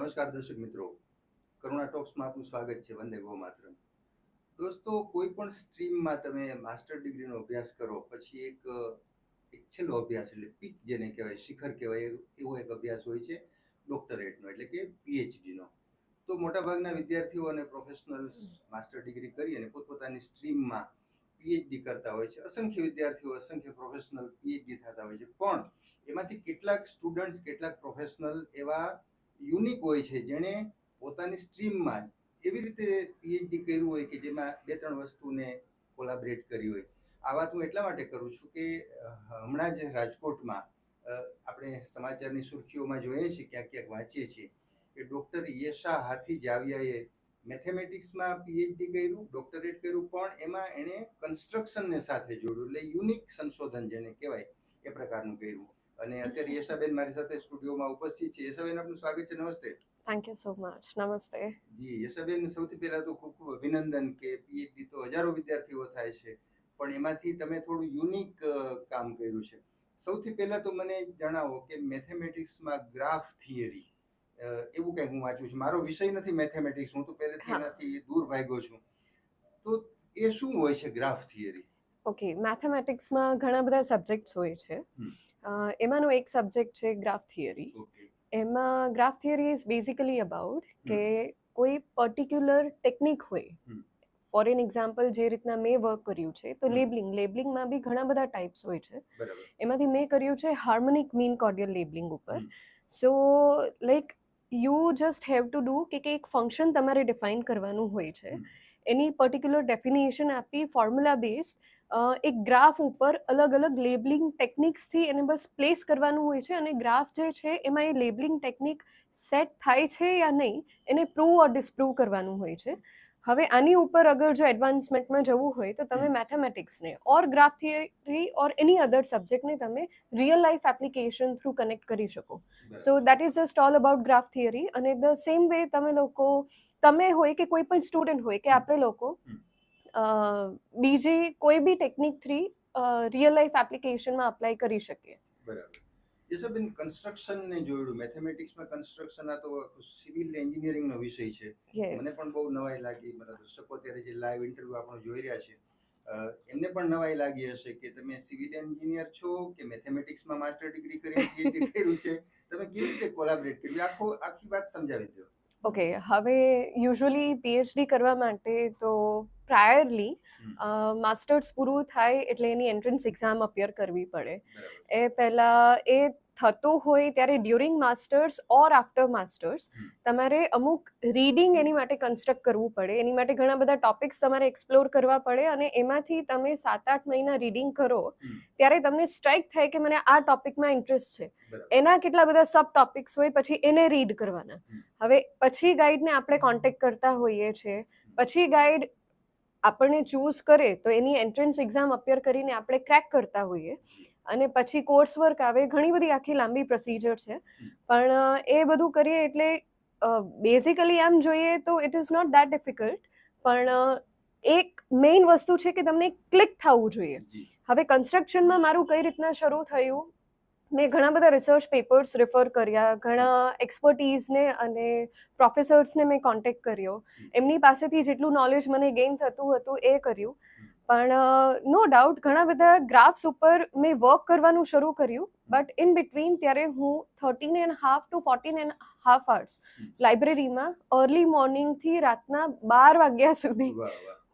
નમસ્કાર દર્શક મિત્રો. કરુણા ટોક્સમાં આપનું સ્વાગત છે. વંદે ગો માત્ર દોસ્તો, કોઈ પણ સ્ટ્રીમમાં તમે માસ્ટર ડિગ્રીનો અભ્યાસ કરો, પછી એક એક છેલ્લો અભ્યાસ એટલે પીક જેને કહેવાય, શિખર કહેવાય, એવો- એક અભ્યાસ હોય છે ડોક્ટરેટનો એટલે કે પીએચડીનો. તો મોટાભાગના વિદ્યાર્થીઓ અને પ્રોફેશનલ્સ માસ્ટર ડિગ્રી કરી અને પોતપોતાની સ્ટ્રીમમાં પીએચડી કરતા હોય છે. અસંખ્ય વિદ્યાર્થીઓ, અસંખ્ય પ્રોફેશનલ પીએચડી થતા હોય છે. પણ એમાંથી કેટલાક સ્ટુડન્ટ્સ કેટલાક પ્રોફેશનલ એવા યુનિક હોય છે, જેણે પોતાની સ્ટ્રીમમાં એવી રીતે પીએચડી કર્યું હોય કે જેમાં બે ત્રણ વસ્તુને કોલાબરેટ કરી હોય. આ વાત હું એટલા માટે કરું છું કે હમણાં જ રાજકોટમાં આપણે સમાચારની સુર્ખીઓમાં જોઈએ છીએ, ક્યાંક ક્યાંક વાંચીએ છીએ કે ડૉક્ટર યશા હાથી જાવિયાએ મેથેમેટિક્સમાં પીએચડી કર્યું, ડોક્ટરેટ કર્યું, પણ એમાં એણે કન્સ્ટ્રક્શનને સાથે જોડ્યું, એટલે યુનિક સંશોધન જેને કહેવાય, એ પ્રકારનું કર્યું. અને અત્યારે યશાબેન મારી સાથે સ્ટુડિયોમાં ઉપસ્થિત છે. યશાબેન આપનું સ્વાગત છે. નમસ્તે. થેન્ક યુ સો મચ નમસ્તે. જી યશાબેન સૌથી પહેલા તો ખૂબ ખૂબ અભિનંદન કે પીએચડી તો હજારો વિદ્યાર્થીઓ થાય છે પણ એમાંથી તમે થોડું યુનિક કામ કર્યું છે. સૌથી પહેલા તો મને જણાવો કે મેથેમેટિક્સમાં ગ્રાફ થિયરી એવું કંઈક હું વાંચું છું. મારો વિષય નથી મેથેમેટિક્સ હું તો પહેલેથી એનાથી દૂર ભાગ્યો છું. તો એ શું હોય છે ગ્રાફ થિયરી? ઓકે મેથેમેટિક્સમાં ઘણા બધા સબ્જેક્ટ્સ હોય છે. એમાંનો એક સબ્જેક્ટ છે ગ્રાફ થિયરી. એમાં graph theory is basically about કે કોઈ પર્ટિક્યુલર ટેકનિક હોય. ફોર એન એક્ઝામ્પલ જે રીતના મેં વર્ક કર્યું છે તો લેબલિંગ લેબલિંગમાં બી ઘણા બધા ટાઈપ્સ હોય છે. એમાંથી મેં કર્યું છે હાર્મોનિક મીન કોર્ડિયલ લેબલિંગ ઉપર. So like you just have to do કે કે એક ફંક્શન તમારે ડિફાઇન કરવાનું હોય છે. એની પર્ટિક્યુલર ડેફિનેશન આપી ફોર્મ્યુલા બેઝ એક ગ્રાફ ઉપર અલગ અલગ લેબલિંગ ટેકનિક્સથી એને બસ પ્લેસ કરવાનું હોય છે અને ગ્રાફ જે છે એમાં એ લેબલિંગ ટેકનિક સેટ થાય છે યા નહીં એને પ્રૂવ ઓર ડિસપ્રૂવ કરવાનું હોય છે. હવે આની ઉપર અગર જો એડવાન્સમેન્ટમાં જવું હોય તો તમે મેથેમેટિક્સને ઓર ગ્રાફ થિયરી ઓર એની અધર સબ્જેક્ટને તમે real life application through connect કરી શકો. So that is just all about graph theory અને ધ સેમ વે તમે લોકો તમે હોય કે કોઈ પણ સ્ટુડન્ટ હોય કે આપણે લોકો બીજી કોઈ બી ટેકનિક થ્રી રિયલ લાઈફ એપ્લિકેશનમાં અપ્લાય કરી શકીએ. બરાબર. કન્સ્ટ્રક્શન ને જોયું મેથેમેટિક્સમાં કન્સ્ટ્રક્શન આ તો સિવિલ એન્જિનિયરિંગનો વિષય છે. મને પણ બહુ નવાઈ લાગી મારા દર્શકો અત્યારે જે લાઈવ ઇન્ટરવ્યુ આપણો જોઈ રહ્યા છે. એમને પણ નવાઈ લાગી હશે કે તમે સિવિલ એન્જિનિયર છો કે મેથેમેટિક્સમાં માસ્ટર ડિગ્રી કરીને પીએચડી કર્યું છે? તમે કેવી રીતે કોલાબરેટ કર્યું? આખો આખી વાત સમજાવી દો. ઓકે હવે યુઝ્યુઅલી પીએચડી કરવા માટે તો પ્રાયરલી માસ્ટર્સ પૂરું થાય એટલે એની એન્ટ્રન્સ એક્ઝામ અપિયર કરવી પડે. એ પહેલાં એ થતું હોય ત્યારે during masters or after masters તમારે અમુક રીડિંગ એની માટે કન્સ્ટ્રક્ટ કરવું પડે. એની માટે ઘણા બધા ટોપિક્સ તમારે એક્સપ્લોર કરવા પડે અને એમાંથી તમે સાત આઠ મહિના રીડિંગ કરો ત્યારે તમને સ્ટ્રાઇક થાય કે મને આ ટોપિકમાં ઇન્ટરેસ્ટ છે. એના કેટલા બધા સબ ટોપિક્સ હોય પછી એને રીડ કરવાના. હવે પછી ગાઈડને આપણે કોન્ટેક્ટ કરતા હોઈએ છીએ. પછી ગાઈડ આપણને ચૂઝ કરે તો એની એન્ટ્રન્સ એક્ઝામ અપિયર કરીને આપણે ક્રેક કરતા હોઈએ. અને પછી કોર્સ વર્ક આવે ઘણી બધી આખી લાંબી પ્રોસિજર છે. પણ એ બધું કરીએ એટલે બેઝિકલી એમ જોઈએ તો it is not that difficult પણ એક મેઇન વસ્તુ છે કે તમને ક્લિક થવું જોઈએ. હવે કન્સ્ટ્રક્શનમાં મારું કઈ રીતના શરૂ થયું? મેં ઘણા બધા રિસર્ચ પેપર્સ રેફર કર્યા ઘણા એક્સપર્ટીઝને અને પ્રોફેસર્સને મેં કોન્ટેક્ટ કર્યો. એમની પાસેથી જેટલું નોલેજ મને ગેઇન થતું હતું એ કર્યું. પણ નો ડાઉટ ઘણા બધા ગ્રાફ્સ ઉપર મેં વર્ક કરવાનું શરૂ કર્યું બટ ઇન બિટવીન ત્યારે હું thirteen and half to fourteen and half hours લાઇબ્રેરીમાં અર્લી મોર્નિંગથી રાતના બાર વાગ્યા સુધી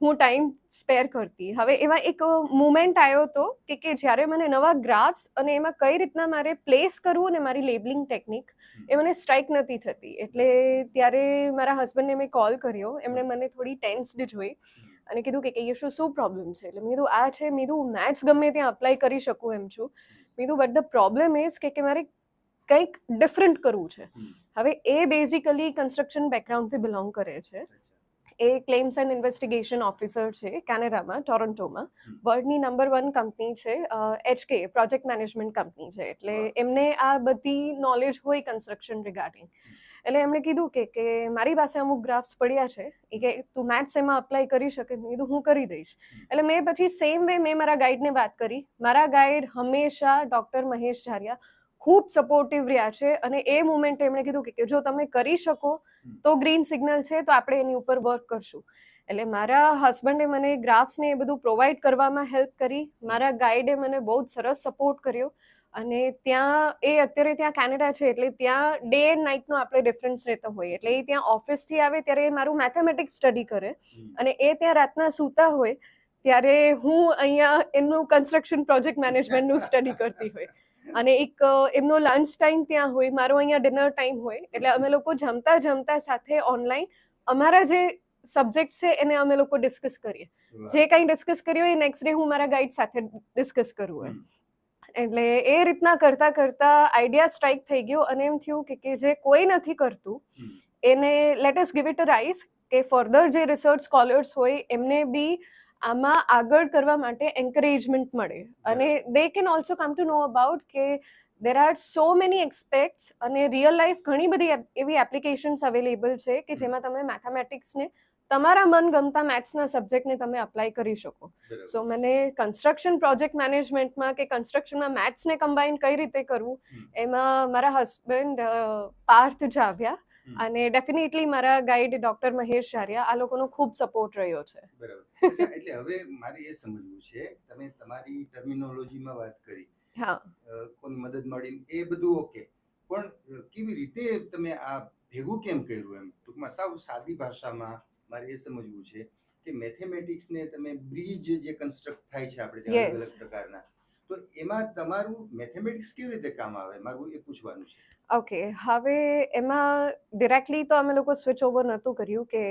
હું ટાઈમ સ્પેર કરતી. હવે એમાં એક મુમેન્ટ આવ્યો હતો કે કે જ્યારે મને નવા ગ્રાફ્સ અને એમાં કઈ રીતના મારે પ્લેસ કરવું ને મારી લેબલિંગ ટેકનિક એ મને સ્ટ્રાઇક નથી થતી. એટલે ત્યારે મારા હસબન્ડને મેં કોલ કર્યો. એમણે મને થોડી ટેન્સ્ડ જોઈ. અને કીધું કે કે યશુ શું પ્રોબ્લેમ છે? એટલે મેં કીધું આ છે મેં કીધું મેથ્સ ગમે ત્યાં અપ્લાય કરી શકું એમ છું. મેં કીધું બટ ધ પ્રોબ્લેમ ઇઝ કે કે મારે કંઈક ડિફરન્ટ કરવું છે. હવે એ બેઝિકલી કન્સ્ટ્રક્શન બેકગ્રાઉન્ડથી બિલોંગ કરે છે. એ ક્લેમ્સ એન્ડ ઇન્વેસ્ટિગેશન ઓફિસર છે કેનેડામાં ટોરન્ટોમાં. વર્લ્ડની નંબર વન કંપની છે એચકે પ્રોજેક્ટ મેનેજમેન્ટ કંપની છે. એટલે એમને આ બધી નોલેજ હોય કન્સ્ટ્રક્શન રિગાર્ડિંગ એટલે એમણે કીધું કે કે મારી પાસે અમુક ગ્રાફ્સ પડ્યા છે એ કે તું મેથ્સ એમાં અપ્લાય કરી શકે મેં કીધું હું કરી દઈશ. એટલે મેં પછી સેમ વે મેં મારા ગાઈડને વાત કરી. મારા ગાઈડ હંમેશા ડૉક્ટર મહેશ ઝારિયા ખૂબ સપોર્ટિવ રહ્યા છે અને એ મુમેન્ટે એમણે કીધું કે- કે જો તમે કરી શકો તો ગ્રીન સિગ્નલ છે તો આપણે એની ઉપર વર્ક કરશું. એટલે મારા હસબન્ડે મને ગ્રાફ્સને એ બધું પ્રોવાઈડ કરવામાં હેલ્પ કરી. મારા ગાઈડે મને બહુ જ સરસ સપોર્ટ કર્યો. અને ત્યાં એ અત્યારે ત્યાં કેનેડા છે એટલે ત્યાં ડે એન્ડ નાઇટનો આપણે ડિફરન્સ રહેતો હોય. એટલે એ ત્યાં ઓફિસથી આવે ત્યારે એ મારું મેથેમેટિક્સ સ્ટડી કરે. અને એ ત્યાં રાતના સૂતા હોય ત્યારે હું અહીંયા એમનું કન્સ્ટ્રક્શન પ્રોજેક્ટ મેનેજમેન્ટનું સ્ટડી કરતી હોય. અને એક એમનો લંચ ટાઈમ ત્યાં હોય મારો અહીંયા ડિનર ટાઈમ હોય એટલે અમે લોકો જમતા જમતા સાથે ઓનલાઈન અમારા જે સબ્જેક્ટ છે એને અમે લોકો ડિસ્કસ કરીએ. જે કંઈ ડિસ્કસ કર્યું હોય એ નેક્સ્ટ ડે હું મારા ગાઈડ સાથે ડિસ્કસ કરું હોય. એટલે એ રીતના કરતા કરતા આઈડિયા સ્ટ્રાઇક થઈ ગયો અને એમ થયું કે કે જે કોઈ નથી કરતું એને let us give it a rise કે ફર્ધર જે રિસર્ચ સ્કોલર્સ હોય એમને બી આમાં આગળ કરવા માટે એન્કરેજમેન્ટ મળે. અને they can also come to know about કે there are so many aspects અને રિયલ લાઈફ ઘણી બધી એવી એપ્લિકેશન્સ અવેલેબલ છે કે જેમાં તમે મેથેમેટિક્સને તમારા મનગમતા મેથ્સના સબ્જેક્ટને તમે અપ્લાય કરી શકો. સો મને કન્સ્ટ્રક્શન પ્રોજેક્ટ મેનેજમેન્ટમાં કે કન્સ્ટ્રક્શનમાં મેથ્સને કમ્બાઈન કઈ રીતે કરવું એમાં મારા હસબન્ડ પાર્થ જાવ્યા. અને ડેફિનેટલી મારા ગાઈડ ડોક્ટર મહેશ ચારિયા આ લોકોનો ખૂબ સપોર્ટ રહ્યો છે. બરાબર. એટલે હવે મારે એ સમજવું છે તમે તમારી ટર્મિનોલોજીમાં વાત કરી. હા. કોઈ કોની મદદ મળી એ બધું ઓકે પણ કેવી રીતે તમે આ ભેગું કેમ કર્યું એમ? ટૂંકમાં સાવ સાદી ભાષામાં મારે એ સમજવું છે કે મેથેમેટિક્સ ને તમે બ્રિજ જે કન્સ્ટ્રક્ટ થાય છે આપણે ત્યાં અલગ અલગ પ્રકારના તો એમાં તમારું મેથેમેટિક્સ કેવી રીતે કામ આવે? મારું એ પૂછવાનું છે. ઓકે હવે એમાં ડિરેક્ટલી તો અમે લોકો સ્વિચ ઓવર નહોતું કર્યું કે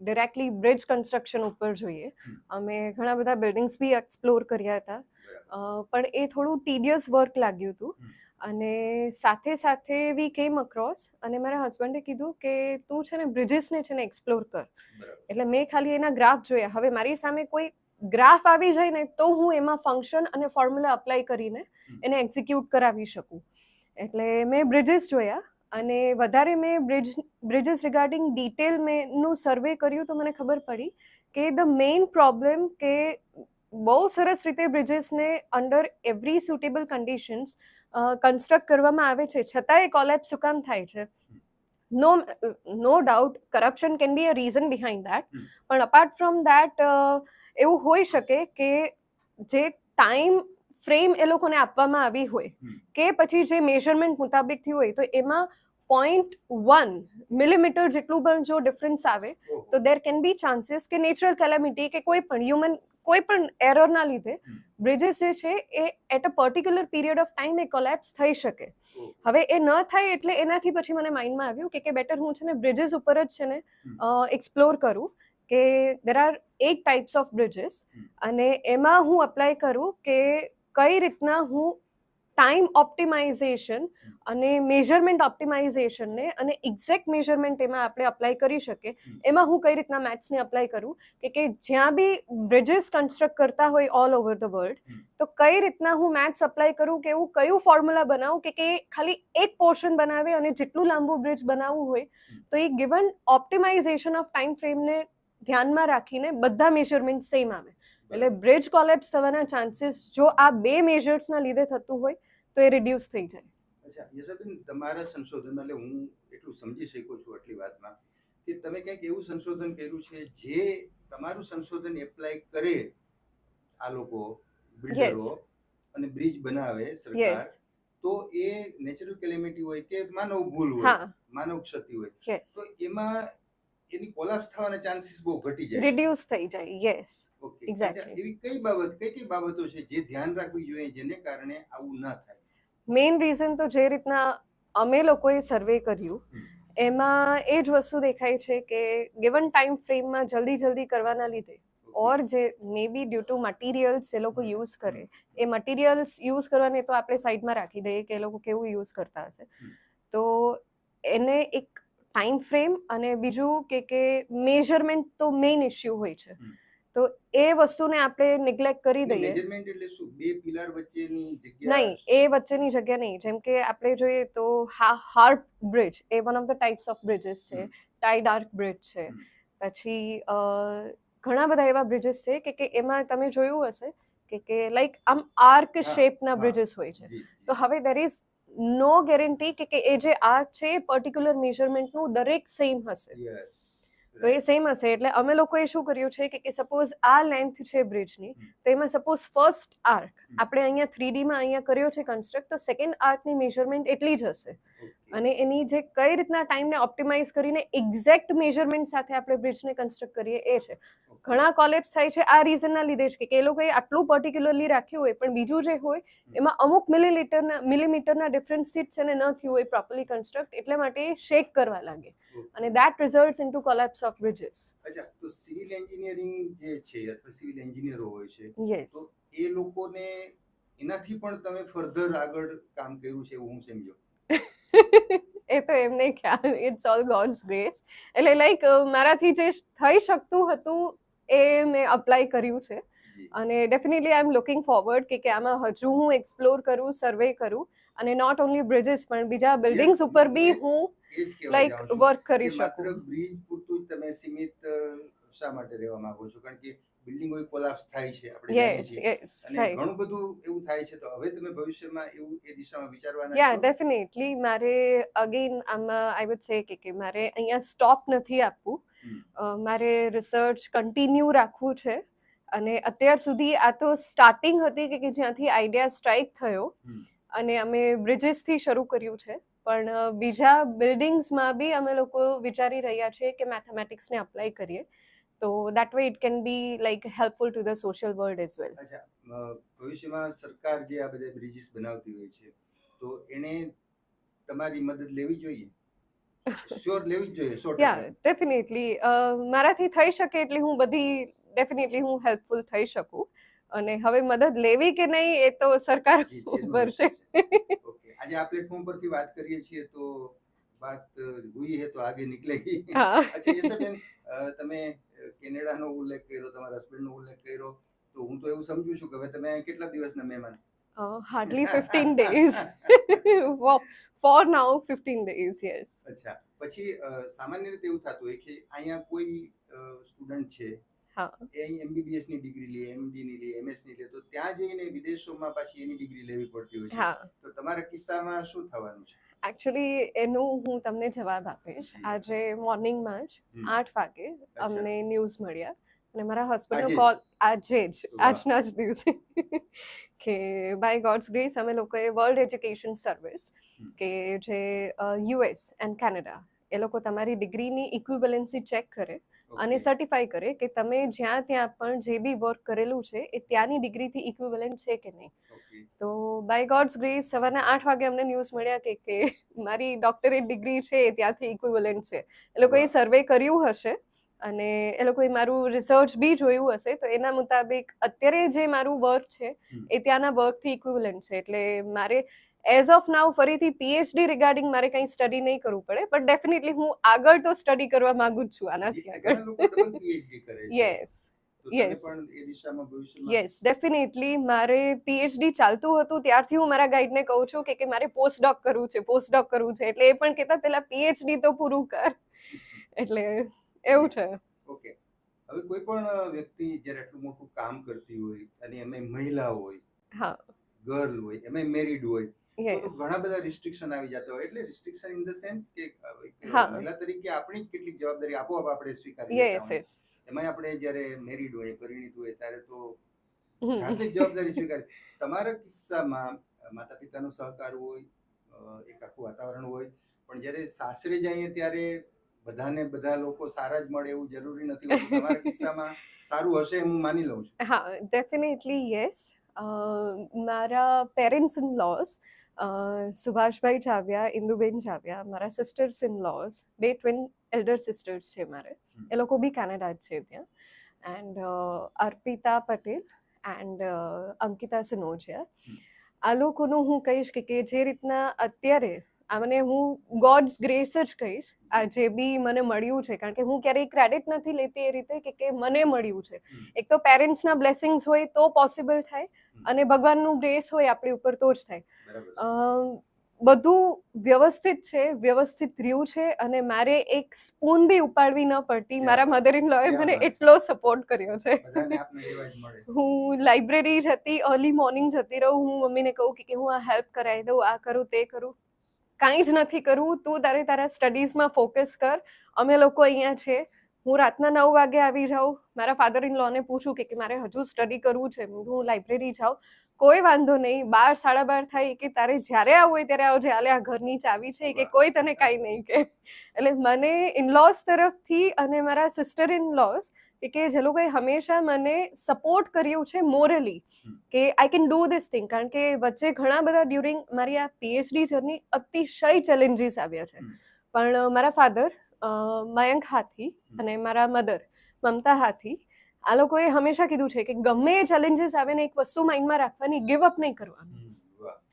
ડિરેક્ટલી બ્રિજ કન્સ્ટ્રક્શન ઉપર જોઈએ. અમે ઘણા બધા બિલ્ડિંગ્સ બી એક્સપ્લોર કર્યા હતા. પણ એ થોડું ટીડિયસ વર્ક લાગ્યું હતું. અને સાથે સાથે વી કેમ અક્રોસ અને મારા હસબન્ડે કીધું કે તું છે ને બ્રિજીસને છે ને એક્સપ્લોર કર. એટલે મેં ખાલી એના ગ્રાફ જોયા. હવે મારી સામે કોઈ ગ્રાફ આવી જાય ને તો હું એમાં ફંક્શન અને ફોર્મ્યુલા અપ્લાય કરીને એને એક્ઝિક્યુટ કરાવી શકું. એટલે મેં બ્રિજીસ જોયા અને વધારે મેં બ્રિજ બ્રિજીસ રિગાર્ડિંગ ડિટેલ મેં નું સર્વે કર્યું તો મને ખબર પડી કે ધ મેઇન પ્રોબ્લેમ કે બહુ સરસ રીતે બ્રિજીસને under every suitable conditions construct કરવામાં આવે છે. છતાં એ કોલેપ્સ શું કામ થાય છે. No no doubt corruption can be a reason behind that પણ અપાર્ટ ફ્રોમ દેટ એવું હોઈ શકે કે જે ટાઈમ ફ્રેમ એ લોકોને આપવામાં આવી હોય કે પછી જે મેઝરમેન્ટ મુતાબિકથી હોય તો એમાં પોઈન્ટ વન મિલીમીટર જેટલું પણ જો ડિફરન્સ આવે તો દેર કેન બી ચાન્સીસ કે નેચરલ કેલેમિટી કે કોઈ પણ હ્યુમન કોઈ પણ એરરના લીધે. બ્રિજીસ જે છે એ at a particular period of time A collapse થઈ શકે. હવે એ ન થાય એટલે એનાથી પછી મને માઇન્ડમાં આવ્યું કે કે બેટર હું છે ને બ્રિજીસ ઉપર જ છે ને એક્સપ્લોર કરું કે there are eight types of bridges અને એમાં હું અપ્લાય કરું કે કઈ રીતના હું ટાઈમ ઓપ્ટિમાઇઝેશન અને મેઝરમેન્ટ ઓપ્ટિમાઇઝેશનને અને એક્ઝેક્ટ મેઝરમેન્ટ એમાં આપણે અપ્લાય કરી શકીએ. એમાં હું કઈ રીતના મેથ્સને અપ્લાય કરું? કે કે જ્યાં બી બ્રિજીસ કન્સ્ટ્રક્ટ કરતા હોય ઓલ ઓવર ધ વર્લ્ડ તો કઈ રીતના હું મેથ્સ અપ્લાય કરું કે એવું કયું ફોર્મ્યુલા બનાવું કે કે ખાલી એક પોર્શન બનાવે અને જેટલું લાંબુ બ્રિજ બનાવવું હોય તો એ ગિવન ઓપ્ટિમાઇઝેશન ઓફ ટાઈમ ફ્રેમને ધ્યાનમાં રાખીને બધા મેઝરમેન્ટ સેમ આવે. એટલે બ્રિજ કોલેપ્સ થવાના ચાન્સીસ જો આ બે મેજર્સના લીધે થતું હોય તો એ રિડ્યુસ થઈ જાય. અચ્છા યશાબેન તમારા સંશોધન એટલે હું એટલું સમજી શકું છું આટલી વાતમાં કે તમે કંઈક એવું સંશોધન કર્યું છે જે તમારું સંશોધન એપ્લાય કરે આ લોકો બિલ્ડરો અને બ્રિજ બનાવે સરકાર તો એ નેચરલ કેલેમિટી હોય કે માનવ ભૂલ હોય માનવ ક્ષતિ હોય તો એમાં એની કોલેપ્સ થવાના ચાન્સીસ બહુ ઘટી જાય. રિડ્યુસ થઈ જાય યસ એક્ઝેક્ટલી એવી કઈ બાબત કઈ કઈ બાબતો છે જે ધ્યાન રાખવી જોઈએ જેને કારણે આવું ન થાય? મેઇન રીઝન તો જે રીતના અમે લોકોએ સર્વે કર્યું એમાં એ જ વસ્તુ દેખાય છે કે ગિવન ટાઈમ ફ્રેમમાં જલ્દી જલ્દી કરવાના લીધે ઓર જે may be due to materials એ લોકો યુઝ કરે એ મટીરિયલ્સ યુઝ કરવાને તો આપણે સાઈડમાં રાખી દઈએ કે એ લોકો કેવું યુઝ કરતા હશે. તો એને એક ટાઈમ ફ્રેમ અને બીજું કે કે મેઝરમેન્ટ તો મેઇન ઇશ્યુ હોય છે. તો એ વસ્તુને આપણે નિગ્લેક્ટ કરી દઈએ. મેજરમેન્ટ એટલે શું? બે પિલર વચ્ચેની જગ્યા નહીં એ વચ્ચેની જગ્યા નહીં. જેમ કે આપણે જોઈએ તો heart bridge A one of the types of bridges છે. ટાઈ ડાર્ક બ્રિજ છે. પછી ઘણા બધા એવા બ્રિજીસ છે કે કે એમાં તમે જોયું હશે કે કે લાઈક આમ આર્ક શેપના. બ્રિજીસ હોય છે. તો હવે દેર ઇઝ નો ગેરંટી કે કે એ જે આર્ટ છે એ પર્ટિક્યુલર મેઝરમેન્ટનું દરેક સેમ હશે. તો એ સેમ હશે. એટલે અમે લોકોએ શું કર્યું છે કે સપોઝ આ લેન્થ છે બ્રિજની તો એમાં સપોઝ ફર્સ્ટ આર્ક આપણે અહીંયા થ્રી ડીમાં અહીંયા કર્યો છે કન્સ્ટ્રક્ટ તો સેકન્ડ આર્કની મેઝરમેન્ટ એટલી જ હશે. અને એની જે કઈ રીતના ટાઈમને ઓપ્ટિમાઇઝ કરીને એક્ઝેક્ટ મેઝરમેન્ટ સાથે આપણે બ્રિજને કન્સ્ટ્રક્ટ કરીએ એ છે. ઘણા કોલેપ્સ થાય છે આ રીઝનના લીધે જ કે કે એ લોકોએ આટલું પર્ટિક્યુલરલી રાખ્યું હોય પણ બીજું જે હોય એમાં અમુક મિલીલીટરના મિલીમીટરના ડિફરન્સથી જ છે ને ન થયું હોય પ્રોપરલી કન્સ્ટ્રક્ટ એટલે માટે શેક કરવા લાગે. અને that results in to collapse of bridges અચ્છા તો સિવિલ એન્જિનિયરિંગ જે છે અથવા સિવિલ એન્જિનિયરો હોય છે યસ તો એ લોકોને એનાથી પણ તમે ફર્ધર આગળ કામ કર્યું છે એવું હું સમજો? એ તો એમને ખ્યાલ ઇટ્સ ઓલ ગોડ્સ ગ્રેસ એટલે લાઈક મારાથી જે થઈ શકતું હતું એ મેં અપ્લાય કર્યું છે. અને definitely I am looking forward કે કે આમાં હજુ હું એક્સપ્લોર કરું સર્વે કરું. અને નોટ ઓનલી બ્રિજીસ પણ બીજા બિલ્ડિંગ્સ ઉપર બી હું લાઈક વર્ક કરી શકું. બ્રિજ પૂરતું તમે સીમિત શા માટે રહેવા માંગો છો? કારણ કે બિલ્ડિંગ કોલાપ્સ થાય છે આપણે જાણીએ અને ઘણું બધું એવું થાય છે તો હવે તમે ભવિષ્યમાં એવું એ દિશામાં વિચારવાના યા ડેફિનેટલી મારે અગેન આમાં આઈ વુડ સે કે કે મારે અહીંયા સ્ટોપ નથી આપવું. મારે રિસર્ચ કન્ટિન્યુ રાખવું છે. અને અત્યાર સુધી આ તો સ્ટાર્ટિંગ હતી કે કે જ્યાંથી આઈડિયા સ્ટ્રાઇક થયો. અને અમે બ્રિજીસથી શરૂ કર્યું છે. પણ બીજા બિલ્ડિંગ્સમાં બી અમે લોકો વિચારી રહ્યા છીએ કે મેથેમેટિક્સને અપ્લાય કરીએ. તો that way it can be like helpful to the social world as well અચ્છા ભવિષ્યમાં સરકાર જે આ બધા બ્રિજીસ બનાવતી હોય છે તો એને તમારી મદદ લેવી જોઈએ? શ્યોર લેવી જ જોઈએ યા ડેફિનેટલી મારાથી થઈ શકે એટલી હું બધી ડેફિનેટલી હું હેલ્પફુલ થઈ શકું. અને હવે મદદ લેવી કે નહીં એ તો સરકાર ઉપર છે. આજે આ પ્લેટફોર્મ પરથી વાત કરીએ છીએ તો બાત હુઈ હે તો આગે નિકલેગી હા. યશોબેન તમે કેનેડાનો ઉલ્લેખ કર્યો તમારા હસબન્ડનો ઉલ્લેખ કર્યો તો હું તો એવું સમજુ છું કે હવે તમે કેટલા દિવસના મહેમાન? Hardly fifteen days for now fifteen days yes અચ્છા પછી સામાન્ય રીતે એવું થતું હોય કે અહીંયા કોઈ સ્ટુડન્ટ છે હા. એ અહીં એમબીબીએસની ડિગ્રી લે એમડી ની લે એમએસની લે તો ત્યાં જઈને વિદેશોમાં પાછી એની ડિગ્રી લેવી પડતી હોય છે. તો તમારા કિસ્સામાં શું થવાનું છે? એકચ્યુઅલી એનું હું તમને જવાબ આપીશ. આજે મોર્નિંગમાં જ આઠ વાગે અમને ન્યૂઝ મળ્યા અને મારા હસબન્ડનો કોલ આજે જ આજના જ દિવસે. કે બાય ગોડ્સ ગ્રેસ અમે લોકોએ વર્લ્ડ એજ્યુકેશન સર્વિસ કે જે યુએસ એન્ડ કેનેડા એ લોકો તમારી ડિગ્રીની ઇક્વિવેલન્સી ચેક કરે. અને સર્ટિફાય સર્ટિફાઈ કરે કે તમે જ્યાં ત્યાં પણ જે બી વર્ક કરેલું છે એ ત્યાંની ડિગ્રીથી ઇક્વિવેલન્ટ છે કે નહીં. તો બાય ગોડ્સ ગ્રેસ સવારના આઠ વાગે અમને ન્યૂઝ મળ્યા કે કે મારી ડોક્ટરેટ ડિગ્રી છે એ ત્યાંથી ઇક્વિવેલન્ટ છે. એ લોકોએ સર્વે કર્યું હશે અને એ લોકોએ મારું રિસર્ચ બી જોયું હશે તો એના મુતાબિક અત્યારે જે મારું વર્ક છે એ ત્યાંના વર્કથી ઇક્વિવેલન્ટ છે. એટલે મારે એઝ ઓફ નાવ ફરીથી પીએચડી રિગાર્ડિંગ મારે કંઈ સ્ટડી નહીં કરવું પડે બટ ડેફિનેટલી હું આગળ તો સ્ટડી કરવા માંગુ જ છું આનાથી આગળ. યસ ભવિષ્યમાં યસ ડેફિનેટલી મારે પીએચડી ચાલતું હતું ત્યારથી હું મારા ગાઈડને કહું છું કે કે મારે પોસ્ટ ડોક કરવું છે પોસ્ટ ડોક કરવું છે એટલે એ પણ કહેતા પહેલા પીએચડી તો પૂરું કર. એટલે એવું છે. ઓકે હવે કોઈ પણ વ્યક્તિ જ્યારે આટલું મોટું કામ કરતી હોય અને એમાં મહિલા હોય હા. ગર્લ હોય એમાં મેરીડ હોય યસ ઘણા બધા રિસ્ટ્રિક્શન આવી જતા હોય. એટલે રિસ્ટ્રિક્શન ઇન ધ સેન્સ કે મહિલા તરીકે આપણી જ કેટલીક જવાબદારી આપોઆપ આપણે સ્વીકારી લેતા યસ હોઈએ. યસ એમાં આપણે જ્યારે મેરીડ હોય પરિણીત હોય ત્યારે તો જાતે જવાબદારી સ્વીકારી. તમારા કિસ્સામાં માતા પિતાનો સહકાર હોય એક આખું વાતાવરણ હોય પણ જ્યારે સાસરે જઈએ ત્યારે બધાને બધા લોકો સારા જ મળે એવું જરૂરી નથી તમારા કિસ્સામાં સારું હશે હું માની લઉં છું. હા ડેફિનેટલી યસ મારા parents in laws Subhashbhai Chavya Induben Chavya મારા સિસ્ટર્સ ઇન લોઝ બે ટ્વિન એલ્ડર સિસ્ટર્સ છે મારે. એ લોકો બી કેનેડા જ છે ત્યાં. એન્ડ અર્પિતા પટેલ એન્ડ અંકિતા સનોજિયા આ લોકોનું હું કહીશ કે કે જે રીતના અત્યારે આ મને હું ગોડ્સ ગ્રેસ જ કહીશ આ જે બી મને મળ્યું છે કારણ કે હું ક્યારેય ક્રેડિટ નથી લેતી એ રીતે કે કે મને મળ્યું છે. એક તો પેરેન્ટ્સના બ્લેસિંગ્સ હોય તો પોસિબલ થાય. અને ભગવાનનું ગ્રેસ હોય આપણી ઉપર તો જ થાય. બધું વ્યવસ્થિત છે વ્યવસ્થિત રહ્યું છે અને મારે એક સ્પૂન બી ઉપાડવી ન પડતી. મારા મધર ઇન લોએ મને એટલો સપોર્ટ કર્યો છે. હું લાઇબ્રેરી જતી અર્લી મોર્નિંગ જતી રહું હું મમ્મીને કહું કે કે હું આ હેલ્પ કરાવી દઉં આ કરું તે કરું. કાંઈ જ નથી કરવું તું તારે તારા સ્ટડીઝમાં ફોકસ કર. અમે લોકો અહીંયા છે. હું રાતના નવ વાગે આવી જાઉં. મારા ફાધર ઇન લોને પૂછું કે કે મારે હજુ સ્ટડી કરવું છે? હું લાઇબ્રેરી જાઉં. કોઈ વાંધો નહીં. બાર સાડા બાર થાય કે તારે જ્યારે આવું હોય ત્યારે આવજે. આલે આ ઘરની ચાવી છે કે કોઈ તને કાંઈ નહીં કે એટલે મને ઇનલોસ તરફથી અને મારા સિસ્ટર ઇન કે કે જે લોકોએ હંમેશા મને સપોર્ટ કર્યું છે મોરલી કે I can do this thing કારણ કે વચ્ચે ઘણા બધા ડ્યુરિંગ મારી આ પીએચડી જર્ની અતિશય ચેલેન્જીસ આવ્યા છે. પણ મારા ફાધર મયંક હાથી અને મારા મધર મમતા હાથી આ લોકોએ હંમેશા કીધું છે કે ગમે એ ચેલેન્જીસ આવે ને એક વસ્તુ માઇન્ડમાં રાખવાની ગિવ અપ નહીં કરવાનું.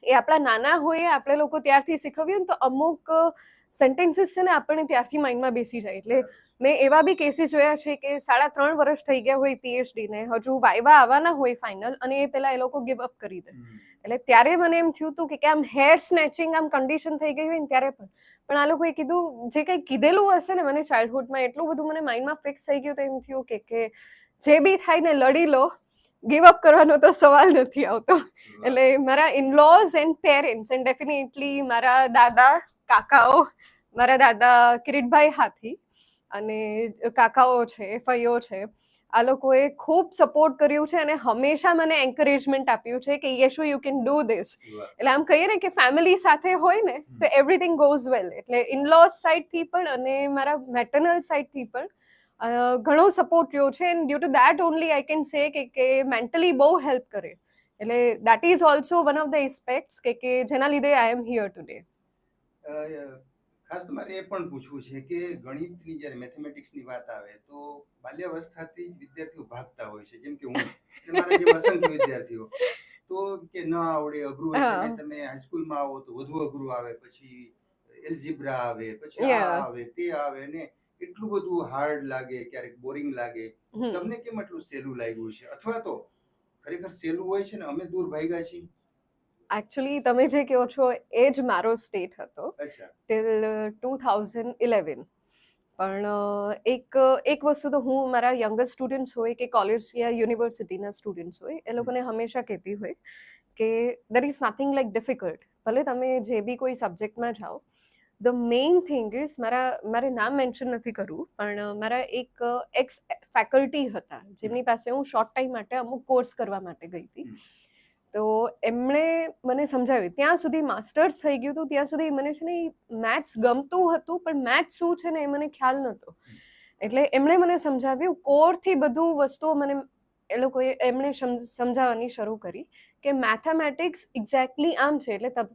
એ આપણા નાના હોઈએ આપણે લોકો ત્યારથી શીખવ્યું ને તો અમુક સેન્ટેન્સીસ છે ને આપણને ત્યારથી માઇન્ડમાં બેસી જાય. એટલે મેં એવા બી કેસીસ જોયા છે કે સાડા ત્રણ વર્ષ થઈ ગયા હોય પીએચડીને ને હજુ વાયવા આવવાના હોય ફાઇનલ અને એ પહેલાં એ લોકો ગિવ અપ કરી દે. એટલે ત્યારે મને એમ થયું હતું કે કે આમ હેર સ્નેચિંગ આમ કન્ડિશન થઈ ગઈ હોય ને ત્યારે પણ પણ આ લોકોએ કીધું જે કંઈ કીધેલું હશે ને મને ચાઇલ્ડહુડમાં એટલું બધું મને માઇન્ડમાં ફિક્સ થઈ ગયું તો એમ થયું કે કે જે બી થાય ને લડી લો ગિવ અપ કરવાનો તો સવાલ નથી આવતો. એટલે મારા in laws and parents and definitely મારા દાદા કાકાઓ મારા દાદા કિરીટભાઈ હાથી અને કાકાઓ છે ફઈઓ છે આ લોકોએ ખૂબ સપોર્ટ કર્યું છે અને હંમેશા મને એન્કરેજમેન્ટ આપ્યું છે કે Yashu you can do this એટલે આમ કહીએ ને કે ફેમિલી સાથે હોય ને તો એવરીથિંગ ગોઝ વેલ એટલે ઇનલોઝ સાઈડથી પણ અને મારા મેટર્નલ સાઈડથી પણ ઘણો સપોર્ટ રહ્યો છે. And due to that only I can say કે કે મેન્ટલી બહુ હેલ્પ કરે. એટલે that is also one of the aspects કે કે જેના લીધે આઈ એમ હિયર ટુડે ખાસ તમારે એ પણ પૂછવું છે કે ગણિતની જ્યારે મેથેમેટિક્સની વાત આવે તો બાલ્યાવસ્થાથી જ વિદ્યાર્થીઓ ભાગતા હોય છે. જેમ કે હું મારા જે અસંખ્ય વિદ્યાર્થીઓ તો કે ન આવડે અઘરું હોય છે. તમે હાઈસ્કૂલમાં આવો તો વધુ અઘરું આવે પછી એલજીબ્રા આવે પછી આ આવે તે આવે ને એટલું બધું હાર્ડ લાગે ક્યારેક બોરિંગ લાગે. તમને કેમ એટલું સહેલું લાગ્યું છે? અથવા તો ખરેખર સહેલું હોય છે ને અમે દૂર ભાગ્યા છીએ. એકચ્યુઅલી તમે જે કહો છો એ જ મારો સ્ટેટ હતો ટિલ ટુ થાઉઝન્ડ ઇલેવન પણ એક એક વસ્તુ તો હું મારા યંગર સ્ટુડન્ટ્સ હોય કે કોલેજ યા યુનિવર્સિટીના સ્ટુડન્ટ્સ હોય એ લોકોને હંમેશા કહેતી હોય કે there is nothing like difficult ભલે તમે જે બી કોઈ સબ્જેક્ટમાં જાઓ ધ મેઇન થિંગ ઇઝ મારા મારે નામ મેન્શન નથી કરવું પણ મારા એક એક્સ ફેકલ્ટી હતા જેમની પાસે હું શોર્ટ ટાઈમ માટે અમુક કોર્સ કરવા માટે ગઈ હતી. તો એમણે મને સમજાવ્યું ત્યાં સુધી માસ્ટર્સ થઈ ગયું હતું ત્યાં સુધી મને છે ને મેથ્સ ગમતું હતું પણ મેથ્સ શું છે ને એ મને ખ્યાલ નહોતો. એટલે એમણે મને સમજાવ્યું કોરથી બધું વસ્તુઓ મને એ લોકોએ એમણે સમ- સમજાવવાની શરૂ કરી કે મેથેમેટિક્સ એક્ઝેક્ટલી આમ છે એટલે તમ-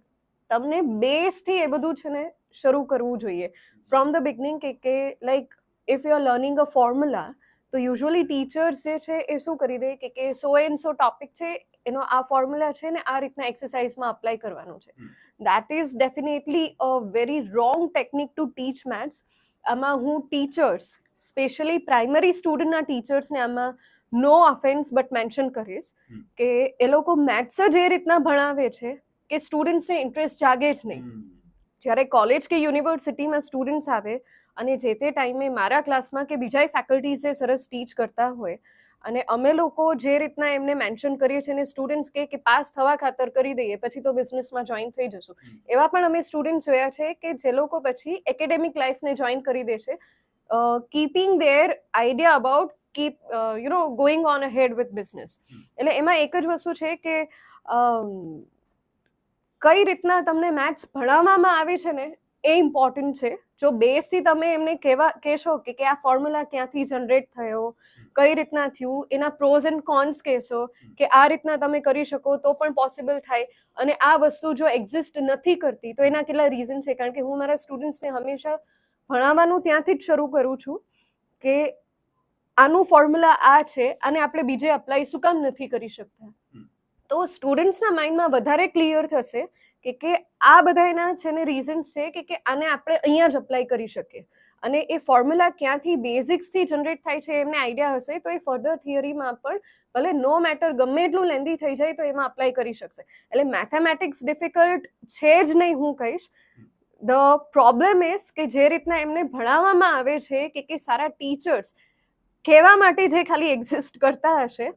તમને બેઝથી એ બધું છે ને શરૂ કરવું જોઈએ. ફ્રોમ ધ બિગનિંગ કે કે like if you are learning a formula તો યુઝ્યુઅલી ટીચર્સ જે છે એ શું કરી દે કે કે સો એન્ડ સો ટોપિક છે એનો આ ફોર્મ્યુલા છે ને આ રીતના એક્સરસાઇઝમાં અપ્લાય કરવાનું છે. That is definitely a very wrong technique to teach maths આમાં હું ટીચર્સ સ્પેશિયલી પ્રાઇમરી સ્ટુડન્ટના ટીચર્સને આમાં નો ઓફેન્સ બટ મેન્શન કરીશ કે એ લોકો મેથ્સ જ એ રીતના ભણાવે છે કે સ્ટુડન્ટ્સને ઇન્ટરેસ્ટ જાગે જ નહીં. જ્યારે કોલેજ કે યુનિવર્સિટીમાં સ્ટુડન્ટ્સ આવે અને જે તે ટાઈમે મારા ક્લાસમાં કે બીજા ફેકલ્ટીઝે સરસ ટીચ કરતા હોય અને અમે લોકો જે રીતના એમને મેન્શન કરીએ છીએ ને સ્ટુડન્ટ્સ કે કે પાસ થવા ખાતર કરી દઈએ પછી તો બિઝનેસમાં જોઈન થઈ જશું. એવા પણ અમે સ્ટુડન્ટ્સ જોયા છે કે જે લોકો પછી એકેડેમિક લાઈફને જોઈન કરી દેશે keeping their idea about keep you know going on ahead with business એટલે એમાં એક જ વસ્તુ છે કે કઈ રીતના તમને મેથ્સ ભણાવવામાં આવે છે ને એ ઇમ્પોર્ટન્ટ છે. જો બેસથી તમે એમને કહેવા કહેશો કે કે આ ફોર્મ્યુલા ક્યાંથી જનરેટ થયો કઈ રીતના થયું એના પ્રોઝ એન્ડ કોન્સ કહેશો કે આ રીતના તમે કરી શકો તો પણ પોસિબલ થાય. અને આ વસ્તુ જો એક્ઝિસ્ટ નથી કરતી તો એના કેટલા રીઝન છે? કારણ કે હું મારા સ્ટુડન્ટ્સને હંમેશા ભણાવવાનું ત્યાંથી જ શરૂ કરું છું કે આનું ફોર્મ્યુલા આ છે અને આપણે બીજે અપ્લાય શું કામ નથી કરી શકતા. તો સ્ટુડન્ટ્સના માઇન્ડમાં વધારે ક્લિયર થશે કે કે આ બધા એના છે ને રીઝન્સ છે કે કે આને આપણે અહીંયા જ અપ્લાય કરી શકીએ. અને એ ફોર્મ્યુલા ક્યાંથી બેઝિક્સથી જનરેટ થાય છે એમને આઈડિયા હશે તો એ ફર્ધર થિયરીમાં પણ ભલે નો મેટર ગમે એટલું લેન્ધી થઈ જાય તો એમાં અપ્લાય કરી શકશે. એટલે મેથેમેટિક્સ ડિફિકલ્ટ છે જ નહીં હું કહીશ. ધ પ્રોબ્લેમ ઇઝ કે જે રીતના એમને ભણાવવામાં આવે છે કે કે સારા ટીચર્સ કહેવા માટે જે ખાલી એક્ઝિસ્ટ કરતા હશે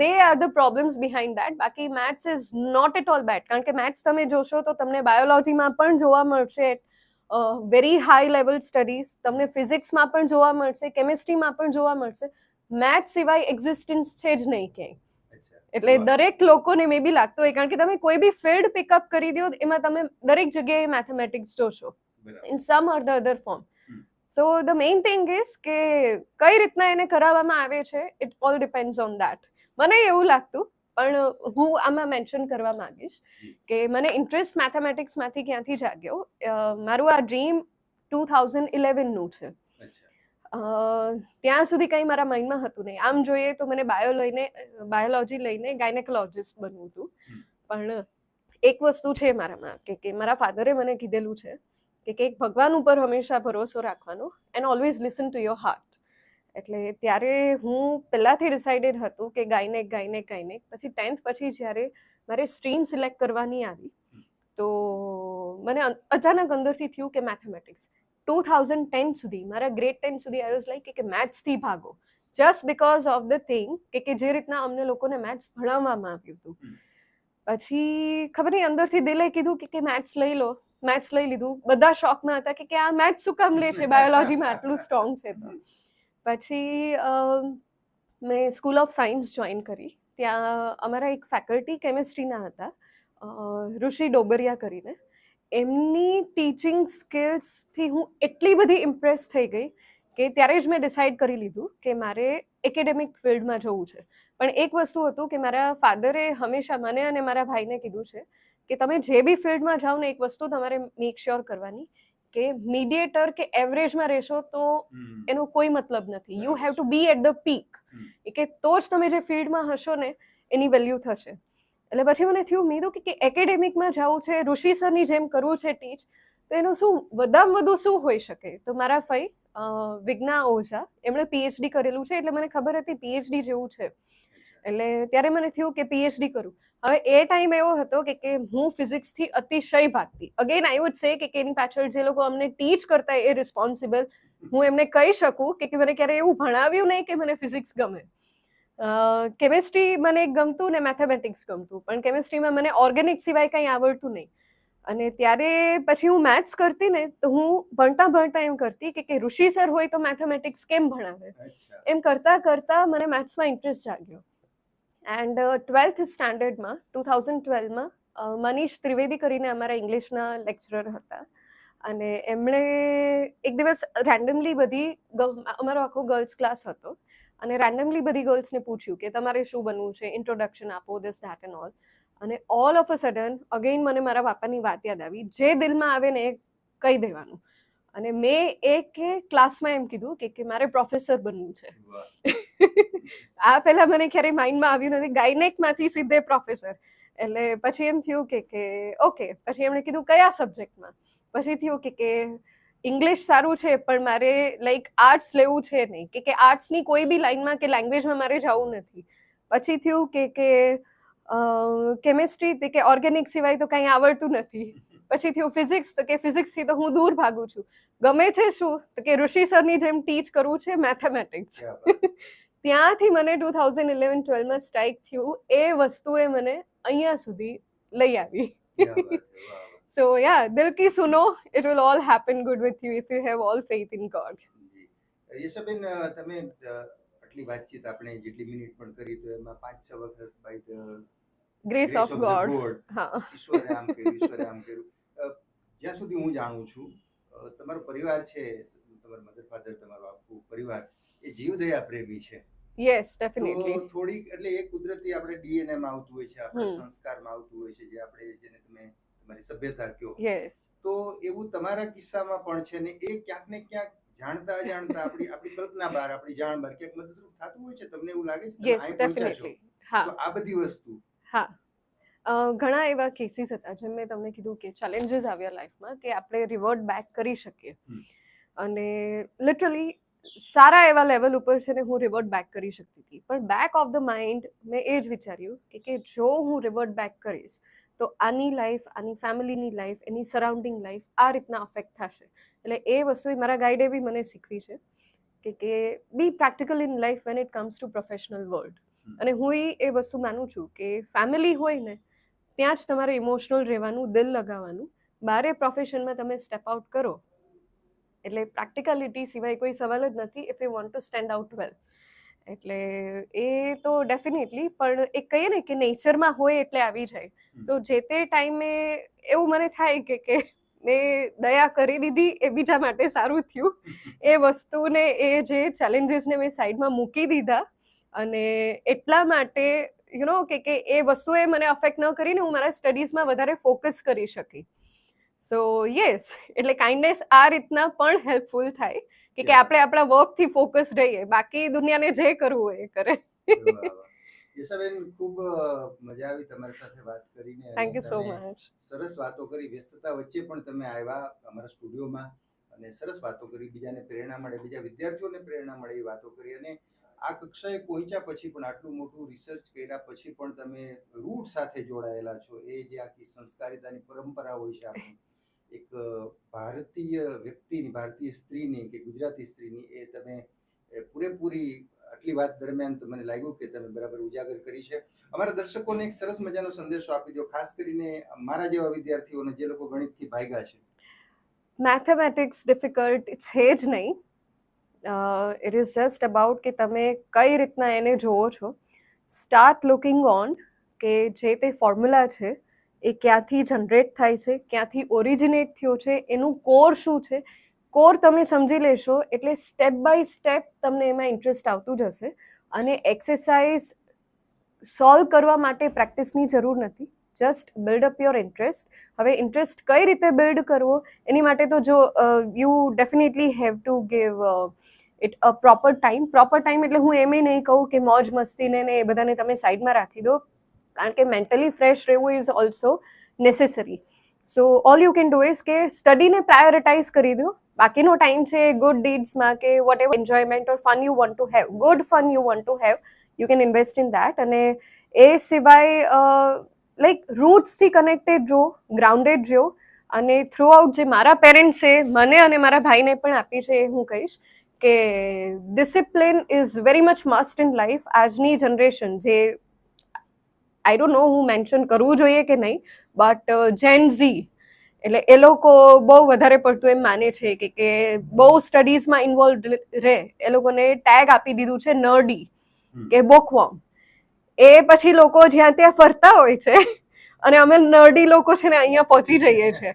they are the problems behind that બાકી maths is not at all bad કારણ કે મેથ્સ તમે જોશો તો તમને બાયોલોજીમાં પણ જોવા મળશે. વેરી હાઈ લેવલ સ્ટડીઝ તમને ફિઝિક્સમાં પણ જોવા મળશે કેમિસ્ટ્રીમાં પણ જોવા મળશે. મેથ્સ સિવાય એક્ઝિસ્ટન્સ છે જ નહીં ક્યાંય. એટલે દરેક લોકોને મે બી લાગતું હોય કારણ કે તમે કોઈ બી ફિલ્ડ પિકઅપ કરી દો એમાં તમે દરેક જગ્યાએ મેથેમેટિક્સ જોશો. In some or the other form so the main thing is કે કઈ રીતના એને કરાવવામાં આવે છે it all depends on that મને એવું લાગતું પણ હું આમાં મેન્શન કરવા માંગીશ કે મને ઇન્ટરેસ્ટ મેથેમેટિક્સમાંથી ક્યાંથી જાગ્યો? મારું આ ડ્રીમ ટુ થાઉઝન્ડ ઇલેવનનું છે. ત્યાં સુધી કંઈ મારા માઇન્ડમાં હતું નહીં. આમ જોઈએ તો મને બાયો લઈને બાયોલોજી લઈને ગાયનેકોલોજિસ્ટ બનવું હતું. પણ એક વસ્તુ છે મારામાં કે કે મારા ફાધરે મને કીધેલું છે કે કે ભગવાન ઉપર હંમેશા ભરોસો રાખવાનો and always listen to your heart એટલે ત્યારે હું પહેલાંથી ડિસાઇડેડ હતું કે ગાયનેક ગાયનેક ગાયનેક પછી ટેન્થ પછી જ્યારે મારે સ્ટ્રીમ સિલેક્ટ કરવાની આવી તો મને અચાનક અંદરથી થયું કે મેથેમેટિક્સ ટુ થાઉઝન્ડ ટેન સુધી મારા ગ્રેડ ટેન સુધી આઈ વોઝ લાઈક કે મેથ્સથી ભાગો. Just because of the thing કે કે જે રીતના અમને લોકોને મેથ્સ ભણાવવામાં આવ્યું હતું. પછી ખબર નહીં અંદરથી દિલે કીધું કે કે મેથ્સ લઈ લો મેથ્સ લઈ લીધું. બધા શોખમાં હતા કે કે આ મેથ્સ શું કામ લે છે? બાયોલોજીમાં આટલું સ્ટ્રોંગ છે તો. પછી મેં સ્કૂલ ઓફ સાયન્સ જોઈન કરી. ત્યાં અમારા એક ફેકલ્ટી કેમિસ્ટ્રીના હતા ઋષિ ડોબરિયા કરીને. એમની ટીચિંગ સ્કિલ્સથી હું એટલી બધી ઇમ્પ્રેસ થઈ ગઈ કે ત્યારે જ મેં ડિસાઇડ કરી લીધું કે મારે એકેડેમિક ફિલ્ડમાં જવું છે. પણ એક વસ્તુ હતું કે મારા ફાધરે હંમેશા મને અને મારા ભાઈને કીધું છે કે તમે જે બી ફિલ્ડમાં જાઓ ને એક વસ્તુ તમારે મેક શ્યોર કરવાની કે મીડિયેટર કે એવરેજમાં રહેશો તો એનો કોઈ મતલબ નથી. You have to be at the peak. કે તો જ તમે જે ફિલ્ડમાં હશો ને એની વેલ્યુ થશે. એટલે પછી મને થયું મેં કીધું કે- એકેડેમિકમાં જવું છે ઋષિ સરની જેમ કરવું છે ટીચ તો એનું શું વધામાં વધુ શું હોઈ શકે? તો મારા ફઈ વિજ્ઞા ઓઝા એમણે પીએચડી કરેલું છે એટલે મને ખબર હતી પીએચડી જેવું છે. એટલે ત્યારે મને થયું કે પીએચડી કરું. હવે એ ટાઈમ એવો હતો કે કે હું ફિઝિક્સથી અતિશય ભાગતી. અગેન આઈ વુડ છે કે કે એની પાછળ જે લોકો અમને ટીચ કરતા એ રિસ્પોન્સિબલ હું એમને કહી શકું કે કે મને ક્યારે એવું ભણાવ્યું નહીં કે મને ફિઝિક્સ ગમે. કેમિસ્ટ્રી મને ગમતું ને મેથેમેટિક્સ ગમતું પણ કેમિસ્ટ્રીમાં મને ઓર્ગેનિક સિવાય કંઈ આવડતું નહીં. અને ત્યારે પછી હું મેથ્સ કરતી ને તો હું ભણતા ભણતા એમ કરતી કે કે ઋષિ સર હોય તો મેથેમેટિક્સ કેમ ભણાવે? એમ કરતાં કરતાં મને મેથ્સમાં ઇન્ટરેસ્ટ જાગ્યો. એન્ડ ટ્વેલ્થ સ્ટાન્ડર્ડમાં ટુ થાઉઝન્ડ ટ્વેલ્વમાં મનીષ ત્રિવેદી કરીને અમારા ઇંગ્લિશના લેક્ચરર હતા. અને એમણે એક દિવસ રેન્ડમલી બધી અમારો આખો ગર્લ્સ ક્લાસ હતો. અને રેન્ડમલી બધી ગર્લ્સને પૂછ્યું કે તમારે શું બનવું છે? ઇન્ટ્રોડક્શન આપો દિસ ધેટ એન્ડ ઓલ અને all of a sudden again મને મારા પાપાની વાત યાદ આવી. જે દિલમાં આવે ને એ કહી દેવાનું. અને મેં એક કે ક્લાસમાં એમ કીધું કે કે મારે પ્રોફેસર બનવું છે. આ પહેલા મને ક્યારેય માઇન્ડમાં આવ્યું નથી. ગાયનેકમાંથી સીધે પ્રોફેસર. એટલે પછી એમ થયું કે કે ઓકે પછી એમણે કીધું કયા સબ્જેક્ટમાં? પછી થયું કે કે ઇંગ્લિશ સારું છે પણ મારે લાઈક આર્ટ્સ લેવું છે નહીં. કે કે આર્ટ્સની કોઈ બી લાઈનમાં કે લેંગ્વેજમાં મારે જવું નથી. પછી થયું કે કે કેમેસ્ટ્રી કે ઓર્ગેનિક સિવાય તો કંઈ આવડતું નથી. પછી થયું ફિઝિક્સ તો કે ફિઝિક્સથી તો હું દૂર ભાગું છું. ગમે છે શું તો કે ઋષિ સરની જેમ ટીચ કરવું છે મેથેમેટિક્સ ત્યાંથી મને ટુ થાઉઝન્ડ ઇલેવન ટ્વેલ્વમાં સ્ટ્રાઇક થયું. એ વસ્તુએ મને અહીંયા સુધી લઈ આવી. સો યા દિલ કી સુનો it will all happen good with you if you have all faith in God Yashben તમે આટલી વાતચીત આપણે જેટલી મિનિટ પણ કરી તો એમાં પાંચ છ વખત બાય ગ્રેસ ઓફ ગોડ હા. ઈશ્વરે આમ કર્યું ઈશ્વરે આમ કર્યું. જ્યાં સુધી હું જાણું છું તમારો પરિવાર છે તમારા મધર ફાધર તમારો આખું પરિવાર એ જીવદયા પ્રેમી છે. યસ ડેફિનેટલી થોડીક એટલે એ કુદરતી આપણે ડીએનએ માં આવતું હોય છે આપણે. સંસ્કારમાં આવતું હોય છે જે આપણે જેને તમે તમારી સભ્યતા કયો યસ તો એવું તમારા કિસ્સામાં પણ છે ને એ ક્યાંક ને ક્યાંક જાણતા જાણતા આપણી આપણી કલ્પના બહાર આપણી જાણ બહાર ક્યાંક મદદરૂપ થતું હોય છે? તમને એવું લાગે છે? યસ ડેફિનેટલી હા. તો આ બધી વસ્તુ હા. ઘણા એવા કેસીસ હતા જેમ મેં તમને કીધું કે ચેલેન્જીસ આવ્યા લાઈફમાં કે આપણે રિવર્ટ બેક કરી શકીએ. અને લિટરલી સારા એવા લેવલ ઉપર છે ને હું રિવર્ટ બેક કરી શકતી હતી. પણ બેક ઓફ ધ માઇન્ડ મેં એ જ વિચાર્યું કે કે જો હું રિવર્ટ બેક કરીશ તો આની લાઈફ આની ફેમિલીની લાઈફ એની સરાઉન્ડિંગ લાઈફ આ રીતના અફેક્ટ થશે. એટલે એ વસ્તુ મારા ગાઈડે બી મને શીખવી છે કે કે be practical in life when it comes to professional world. અને હું એ વસ્તુ માનું છું કે ફેમિલી હોય ને ત્યાં જ તમારે ઇમોશનલ રહેવાનું દિલ લગાવવાનું. બારે પ્રોફેશનમાં તમે સ્ટેપ આઉટ કરો. એટલે પ્રેક્ટિકાલિટી સિવાય કોઈ સવાલ જ નથી if you want to stand out well એટલે એ તો ડેફિનેટલી પણ એ કહીએ ને કે નેચરમાં હોય એટલે આવી જાય. તો જે તે ટાઈમે એવું મને થાય કે કે મેં દયા કરી દીધી એ બીજા માટે સારું થયું. એ વસ્તુને એ જે ચેલેન્જીસને મેં સાઈડમાં મૂકી દીધા અને એટલા માટે યુ નો કે કે એ વસ્તુએ મને અફેક્ટ ન કરીને હું મારા સ્ટડીઝમાં વધારે ફોકસ કરી શકી. સો યસ એટલે કાઇન્ડનેસ આ રીતના પણ હેલ્પફુલ થાય કે કે આપણે આપણા વર્કથી ફોકસ રહીએ બાકી દુનિયાને જે કરવું હોય એ કરે. યશાબેન ખૂબ મજા આવી તમારી સાથે વાત કરીને થેન્ક યુ સો મચ સરસ વાતો કરી. વ્યસ્તતા વચ્ચે પણ તમે આવ્યા અમારા સ્ટુડિયોમાં અને સરસ વાતો કરી. બીજાને પ્રેરણા મળે બીજા વિદ્યાર્થીઓને પ્રેરણા મળે એ વાતો કરી અને આ કક્ષાએ પહોંચ્યા પછી પણ આટલું મોટું રિસર્ચ કર્યા પછી પણ તમે રૂટ સાથે જોડાયેલા છો. એ જે આખી સંસ્કારિતાની પરંપરા હોય છે આપણી, એક ભારતીય વ્યક્તિની, ભારતીય સ્ત્રીની કે ગુજરાતી સ્ત્રીની, એ તમે પૂરેપૂરી આટલી વાત દરમિયાન તો મને લાગ્યું કે તમે બરાબર ઉજાગર કરી છે. અમારા દર્શકોને એક સરસ મજાનો સંદેશો આપી દો, ખાસ કરીને મારા જેવા વિદ્યાર્થીઓને જે લોકો ગણિતથી ભાગ્યા છે. મેથેમેટિક્સ ડિફિકલ્ટ છે જ નહીં. ઇટ ઇઝ જસ્ટ અબાઉટ કે તમે કઈ રીતના એને જોવો છો. સ્ટાર્ટ લુકિંગ ઓન કે જે તે ફોર્મ્યુલા છે, એ ક્યાંથી જનરેટ થાય છે, ક્યાંથી ઓરિજિનેટ થયો છે, એનું કોર શું છે? કોર તમે સમજી લેશો, એટલે સ્ટેપ બાય સ્ટેપ તમને એમાં ઇન્ટરેસ્ટ આવતું જશે. અને એક્સરસાઇઝ સોલ્વ કરવા માટે પ્રેક્ટિસની જરૂર નથી. Just build up your interest હવે ઇન્ટરેસ્ટ કઈ રીતે બિલ્ડ કરવો? એની માટે તો જો you definitely have to give it a proper time proper time એટલે હું એમ નહીં કહું કે મોજ મસ્તીને ને એ બધાને તમે સાઈડમાં રાખી દો. કારણ કે મેન્ટલી ફ્રેશ રહેવું is also necessary so all you can do is કે સ્ટડીને પ્રાયોરિટાઇઝ કરી દો. બાકીનો ટાઈમ છે ગુડ ડીડ્સમાં કે whatever enjoyment or fun you want to have good fun you want to have you can invest in that અને એ સિવાય લાઈક રૂટ્સથી કનેક્ટેડ જો ગ્રાઉન્ડેડ જો અને થ્રુ આઉટ જે મારા પેરેન્ટ્સ મને અને મારા ભાઈને પણ આપી છે એ હું કહીશ કે discipline is very much must in life આજની જનરેશન જે આઈ ડોન્ટ નો હું મેન્શન કરવું જોઈએ કે નહીં બટ જેન ઝી એટલે એ લોકો બહુ વધારે પડતું એમ માને છે કે કે બહુ સ્ટડીઝમાં ઇન્વોલ્વ રહે એ લોકોને ટેગ આપી દીધું છે નર્ડી કે બોકવોર્મ એ પછી લોકો જ્યાં ત્યાં ફરતા હોય છે, અને અમે નર્ડી લોકો છે ને અહીંયા પહોંચી જઈએ છીએ.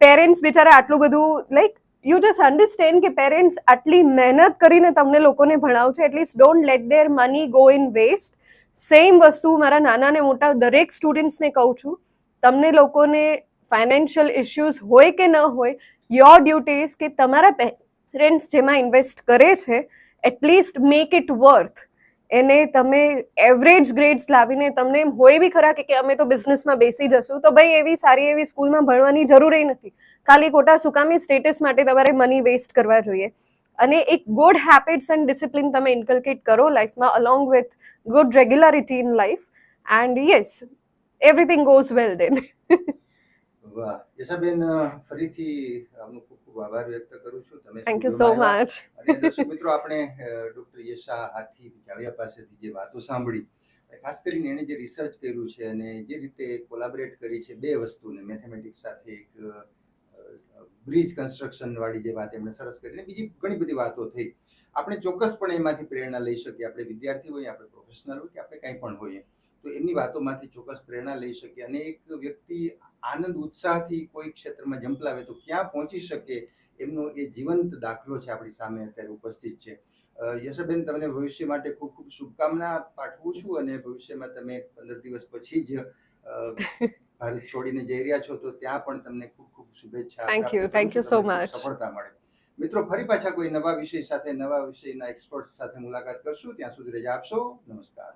પેરેન્ટ્સ બિચારા આટલું બધું લાઈક યુ જસ્ટ અન્ડરસ્ટેન્ડ કે પેરેન્ટ્સ આટલી મહેનત કરીને તમને લોકોને ભણાવશે at least don't let their money go in waste same વસ્તુ મારા નાના ને મોટા દરેક સ્ટુડન્ટ્સને કહું છું. તમને લોકોને ફાઇનાન્શિયલ ઇશ્યુઝ હોય કે ન હોય યોર ડ્યુટીઝ કે તમારા પેરેન્ટ્સ જેમાં ઇન્વેસ્ટ કરે છે એટલીસ્ટ મેક ઇટ વર્થ એને તમે એવરેજ ગ્રેડ્સ લાવીને તમને એમ હોય બી ખરા કે અમે તો બિઝનેસમાં બેસી જશું, તો ભાઈ એવી સારી એવી સ્કૂલમાં ભણવાની જરૂર નથી. ખાલી ખોટા સુકામી સ્ટેટસ માટે તમારે મની વેસ્ટ કરવા જોઈએ. અને એક ગુડ હેબિટ્સ એન્ડ ડિસિપ્લિન તમે ઇન્કલ્કેટ કરો લાઈફમાં along with good regularity in life and yes everything goes well then વાહ. યશાબેન ફરીથી આપનો ખૂબ આભાર વ્યક્ત કરું છું. તમે થેન્ક યુ સો મચ અને દર્શક મિત્રો આપણે ડોક્ટર યશા હાથી જાવિયા પાસેથી જે વાતો સાંભળી ખાસ કરીને એણે જે રિસર્ચ કર્યું છે અને જે રીતે કોલાબરેટ કરી છે બે વસ્તુને મેથેમેટિક્સ સાથે એક બ્રિજ કન્સ્ટ્રક્શન વાળી જે વાત એમણે સરસ કરીને બીજી ઘણી બધી વાતો થઈ. આપણે ચોક્કસપણે એમાંથી પ્રેરણા લઈ શકીએ. આપણે વિદ્યાર્થી હોઈએ આપણે પ્રોફેશનલ હોય કે આપણે કંઈ પણ હોઈએ તો એમની વાતોમાંથી ચોક્કસ પ્રેરણા લઈ શકીએ અને એક વ્યક્તિ આનંદ ઉત્સાહથી કોઈ ક્ષેત્રમાં જંપલાવે તો ક્યાં પહોંચી શકે એમનો એ જીવંત દાખલો છે આપણી સામે અત્યારે ઉપસ્થિત છે. યશબેન તમને ભવિષ્ય માટે ખૂબ ખૂબ શુભકામના પાઠવું છું અને ભવિષ્યમાં તમે પંદર દિવસ પછી જ ભારત છોડીને જઈ રહ્યા છો તો ત્યાં પણ તમને ખૂબ ખૂબ શુભેચ્છા thank you thank you so much. સફળતા મળે. મિત્રો ફરી પાછા કોઈ નવા વિષય સાથે નવા વિષયના એક્સપર્ટ સાથે મુલાકાત કરશું. ત્યાં સુધી રજા આપશો. નમસ્કાર.